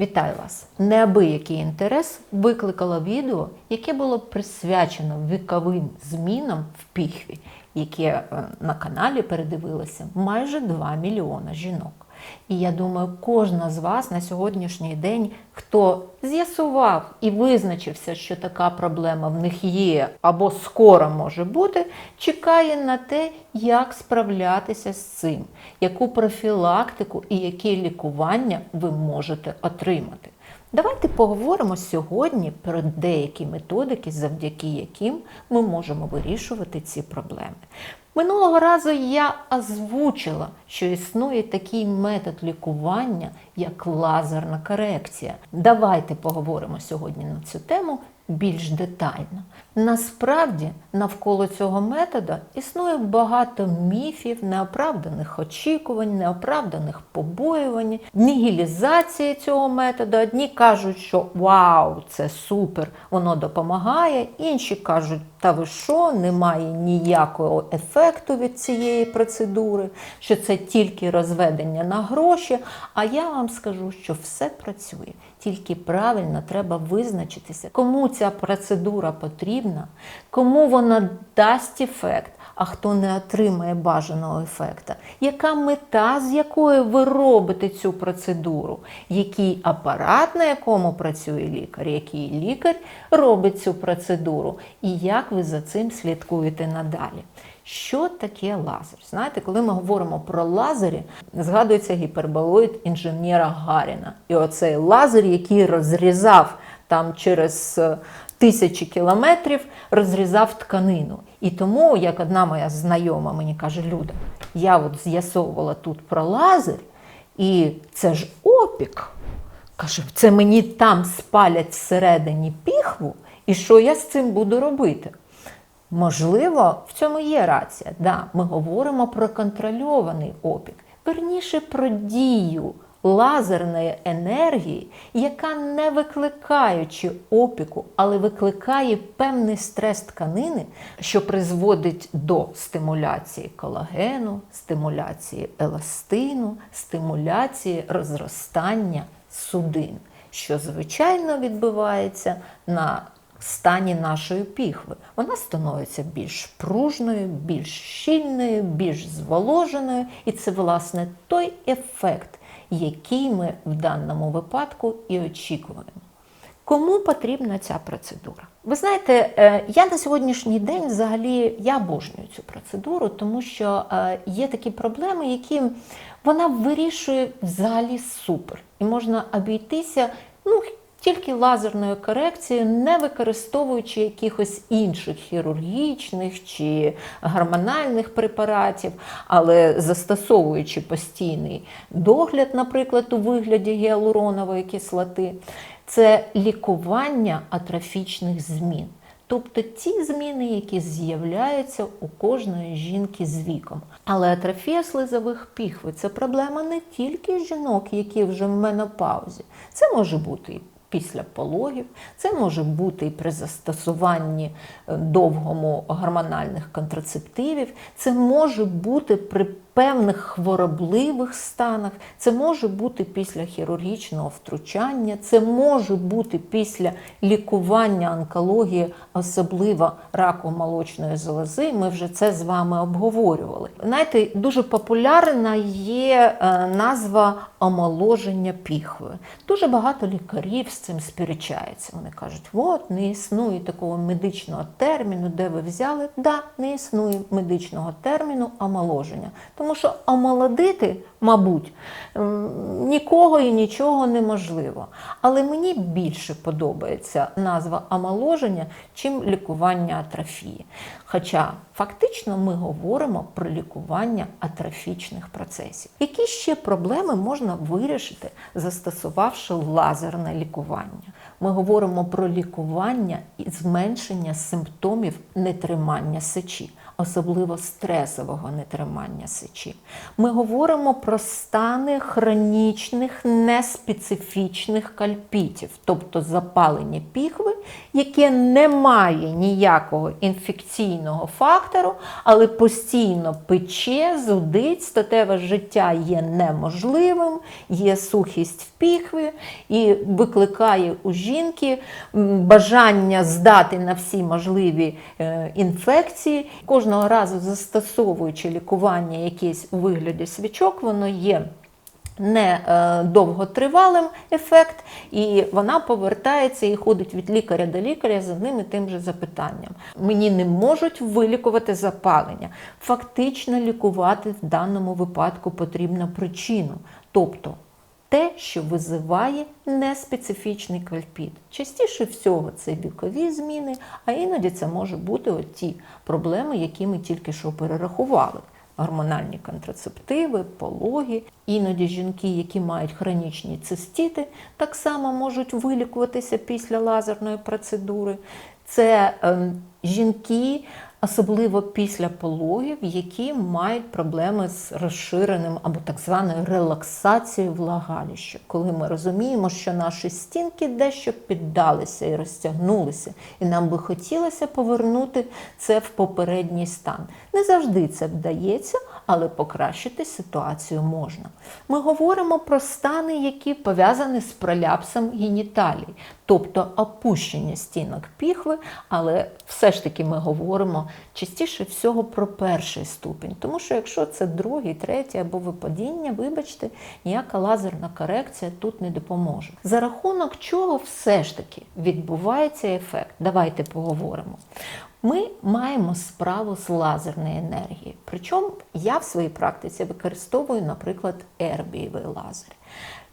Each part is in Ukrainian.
Вітаю вас! Неабиякий інтерес викликало відео, яке було присвячено віковим змінам в піхві, яке на каналі передивилося майже 2 мільйона жінок. І я думаю, кожна з вас на сьогоднішній день, хто з'ясував і визначився, що така проблема в них є або скоро може бути, чекає на те, як справлятися з цим, яку профілактику і які лікування ви можете отримати. Давайте поговоримо сьогодні про деякі методики, завдяки яким ми можемо вирішувати ці проблеми. Минулого разу я озвучила, що існує такий метод лікування, як лазерна корекція. Давайте поговоримо сьогодні на цю тему більш детально. Насправді, навколо цього методу існує багато міфів, неоправданих очікувань, неоправданих побоювань, нігілізації цього методу. Одні кажуть, що вау, це супер, воно допомагає, інші кажуть, та ви що, немає ніякого ефекту від цієї процедури, що це тільки розведення на гроші. А я вам скажу, що все працює. Тільки правильно треба визначитися, кому ця процедура потрібна, кому вона дасть ефект, а хто не отримає бажаного ефекта. Яка мета, з якою ви робите цю процедуру? Який апарат, на якому працює лікар, який лікар робить цю процедуру, і як ви за цим слідкуєте надалі? Що таке лазер? Знаєте, коли ми говоримо про лазері, згадується гіперболоїд інженера Гаріна. І оцей лазер, який розрізав там через е, тисячі кілометрів, розрізав тканину. І тому, як одна моя знайома мені каже, Люда, я от з'ясовувала тут про лазер, і це ж опік. Каже, це мені там спалять всередині піхву, і що я з цим буду робити? Можливо, в цьому є рація. Да, ми говоримо про контрольований опік, верніше про дію лазерної енергії, яка не викликаючи опіку, але викликає певний стрес тканини, що призводить до стимуляції колагену, стимуляції еластину, стимуляції розростання судин, що звичайно відбувається на стані нашої піхви. Вона становиться більш пружною, більш щільною, більш зволоженою, і це, власне, той ефект, який ми в даному випадку і очікуємо. Кому потрібна ця процедура? Ви знаєте, е, я на сьогоднішній день взагалі я обожнюю цю процедуру, тому що е, є такі проблеми, які вона вирішує взагалі супер. І можна обійтися ну, тільки лазерною корекцією, не використовуючи якихось інших хірургічних чи гормональних препаратів, але застосовуючи постійний догляд, наприклад, у вигляді гіалуронової кислоти, це лікування атрофічних змін. Тобто ті зміни, які з'являються у кожної жінки з віком. Але атрофія слизових піхви це проблема не тільки жінок, які вже в менопаузі. Це може бути після пологів, це може бути і при застосуванні е, довгому гормональних контрацептивів, це може бути при певних хворобливих станах, це може бути після хірургічного втручання, це може бути після лікування онкології, особливо раку молочної залози. Ми вже це з вами обговорювали. Знаєте, дуже популярна є е, назва омоложення піхви. Дуже багато лікарів з цим сперечаються. Вони кажуть, от не існує такого медичного терміну, де ви взяли. Да, не існує медичного терміну омоложення. Тому що омолодити, мабуть, нікого і нічого неможливо. Але мені більше подобається назва омоложення, чим лікування атрофії. Хоча фактично ми говоримо про лікування атрофічних процесів. Які ще проблеми можна вирішити, застосувавши лазерне лікування? Ми говоримо про лікування і зменшення симптомів нетримання сечі, особливо стресового нетримання сечі. Ми говоримо про стани хронічних неспецифічних кальпітів, тобто запалення піхви, яке не має ніякого інфекційного фактору, але постійно пече, зудить, статеве життя є неможливим, є сухість в піхві і викликає у жінки бажання здати на всі можливі е, інфекції. Кожного разу застосовуючи лікування якесь у вигляді свічок, воно є не е, довготривалим ефект, і вона повертається і ходить від лікаря до лікаря з одним і тим же запитанням. Мені не можуть вилікувати запалення. Фактично лікувати в даному випадку потрібна причину. Тобто те, що визиває неспецифічний квальпіт. Частіше всього це вікові зміни, а іноді це може бути ті проблеми, які ми тільки що перерахували. Гормональні контрацептиви, пологи. Іноді жінки, які мають хронічні цистіти, так само можуть вилікуватися після лазерної процедури. Це ем, жінки, особливо після пологів, які мають проблеми з розширеним або так званою релаксацією влагалища, коли ми розуміємо, що наші стінки дещо піддалися і розтягнулися, і нам би хотілося повернути це в попередній стан. Не завжди це вдається, але покращити ситуацію можна. Ми говоримо про стани, які пов'язані з проляпсом геніталій, тобто опущення стінок піхви, але все ж таки ми говоримо частіше всього про перший ступінь. Тому що якщо це другий, третій або випадіння, вибачте, ніяка лазерна корекція тут не допоможе. За рахунок чого все ж таки відбувається ефект? Давайте поговоримо. Ми маємо справу з лазерною енергією. Причому я в своїй практиці використовую, наприклад, ербієвий лазер.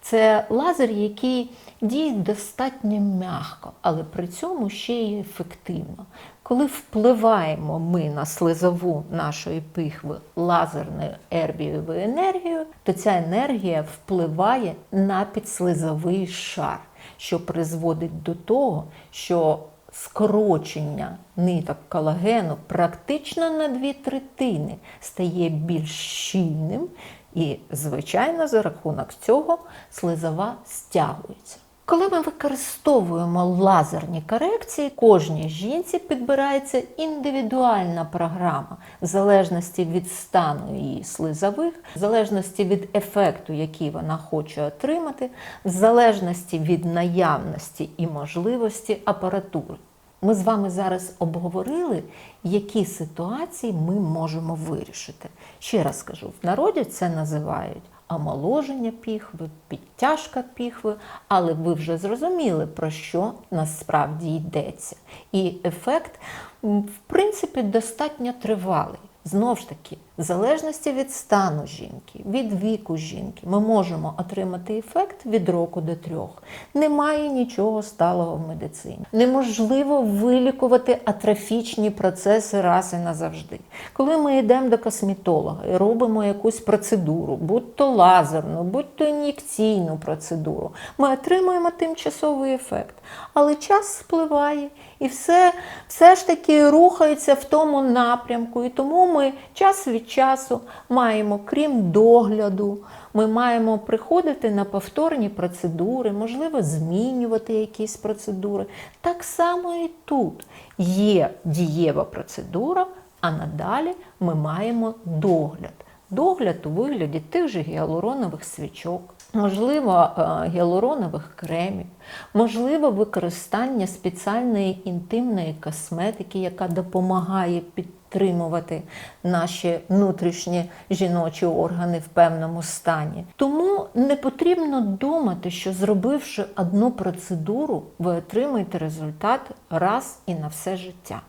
Це лазер, який діє достатньо м'яко, але при цьому ще й ефективно. Коли впливаємо ми на слизову нашої пихви лазерною ербієвою енергією, то ця енергія впливає на підслизовий шар, що призводить до того, що скорочення ниток колагену практично на дві третини стає більш щільним, і, звичайно, за рахунок цього слизова стягується. Коли ми використовуємо лазерні корекції, кожній жінці підбирається індивідуальна програма в залежності від стану її слизових, в залежності від ефекту, який вона хоче отримати, в залежності від наявності і можливості апаратури. Ми з вами зараз обговорили, які ситуації ми можемо вирішити. Ще раз скажу: в народі це називають омоложення піхви, підтяжка піхви, але ви вже зрозуміли, про що насправді йдеться. І ефект, в принципі, достатньо тривалий. Знову ж таки, в залежності від стану жінки, від віку жінки, ми можемо отримати ефект від року до трьох. Немає нічого сталого в медицині. Неможливо вилікувати атрофічні процеси раз і назавжди. Коли ми йдемо до косметолога і робимо якусь процедуру, будь то лазерну, будь то ін'єкційну процедуру, ми отримуємо тимчасовий ефект. Але час спливає і все, все ж таки рухається в тому напрямку. І тому ми час від часу маємо, крім догляду, ми маємо приходити на повторні процедури, можливо, змінювати якісь процедури. Так само і тут є дієва процедура, а надалі ми маємо догляд. Догляд у вигляді тих же гіалуронових свічок, можливо, е, гіалуронових кремів, можливо, використання спеціальної інтимної косметики, яка допомагає підтримувати наші внутрішні жіночі органи в певному стані. Тому не потрібно думати, що зробивши одну процедуру, ви отримаєте результат раз і на все життя.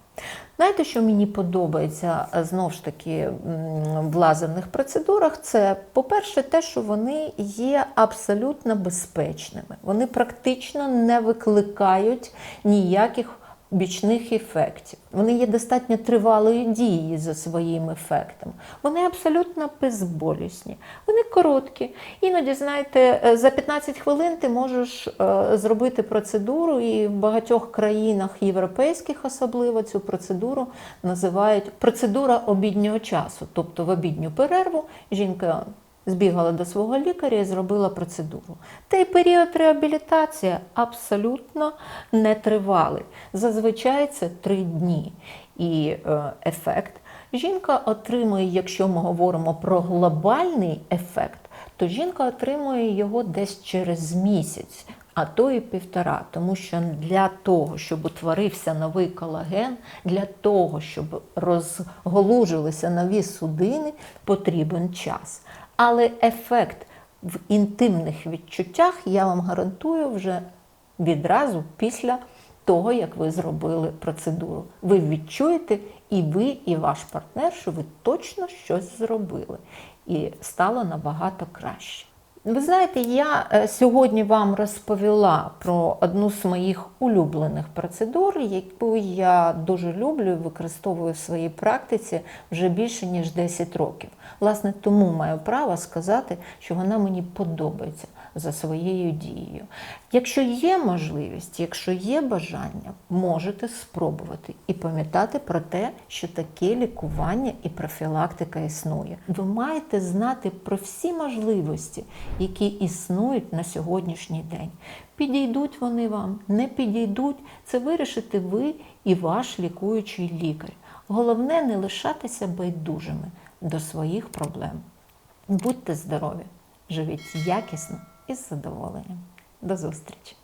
Знаєте, що мені подобається е, знову ж таки в лазерних процедурах? Це, по-перше, те, що вони є абсолютно безпечними. Вони практично не викликають ніяких бічних ефектів. Вони є достатньо тривалої дії за своїм ефектом. Вони абсолютно безболісні, вони короткі. Іноді, знаєте, е, за 15 хвилин ти можеш е, зробити процедуру, і в багатьох країнах європейських особливо цю процедуру називають процедура обіднього часу. Тобто в обідню перерву жінка збігала до свого лікаря і зробила процедуру. Той період реабілітації абсолютно не тривалий. Зазвичай це три дні. І е, ефект жінка отримує, якщо ми говоримо про глобальний ефект, то жінка отримує його десь через місяць, а то і півтора. Тому що для того, щоб утворився новий колаген, для того, щоб розголужилися нові судини, потрібен час. Але ефект в інтимних відчуттях я вам гарантую вже відразу після того, як ви зробили процедуру. Ви відчуєте і ви, і ваш партнер, що ви точно щось зробили. І стало набагато краще. Ви знаєте, я е, сьогодні вам розповіла про одну з моїх улюблених процедур, яку я дуже люблю і використовую в своїй практиці вже більше ніж 10 років. Власне, тому маю право сказати, що вона мені подобається за своєю дією. Якщо є можливість, якщо є бажання, можете спробувати і пам'ятати про те, що таке лікування і профілактика існує. Ви маєте знати про всі можливості, які існують на сьогоднішній день. Підійдуть вони вам, не підійдуть, це вирішите ви і ваш лікуючий лікар. Головне не лишатися байдужими до своїх проблем. Будьте здорові, живіть якісно і з задоволенням. До зустрічі!